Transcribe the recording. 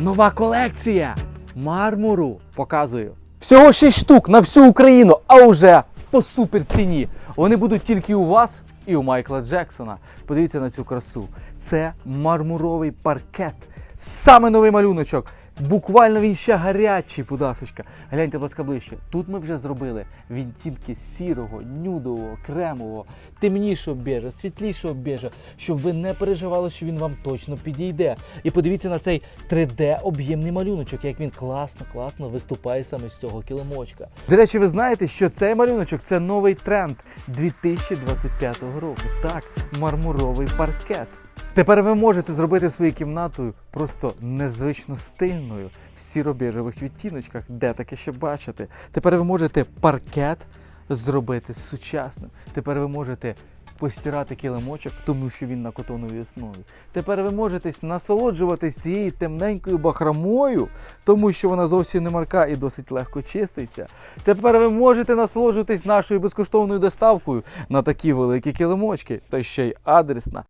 Нова колекція мармуру. Показую. Всього 6 штук на всю Україну, а вже по супер ціні. Вони будуть тільки у вас і у Майкла Джексона. Подивіться на цю красу. Це мармуровий паркет. Саме новий малюночок. Буквально він ще гарячий, пудасочка. Гляньте, будь ласка, ближче. Тут ми вже зробили відтінки сірого, нюдового, кремового, темнішого бежа, світлішого бежа, щоб ви не переживали, що він вам точно підійде. І подивіться на цей 3D об'ємний малюночок, як він класно, класно виступає саме з цього килимочка. До речі, ви знаєте, що цей малюночок це новий тренд 2025 року. Так, мармуровий паркет. Тепер ви можете зробити свою кімнату просто незвично стильною в сіро-біжевих відтіночках, де таке ще бачите. Тепер ви можете паркет зробити сучасним. Тепер ви можете постирати килимочок, тому що він на котоновій основі. Тепер ви можете насолоджуватись цією темненькою бахромою, тому що вона зовсім не марка і досить легко чиститься. Тепер ви можете насолоджуватись нашою безкоштовною доставкою на такі великі килимочки, та ще й адресна.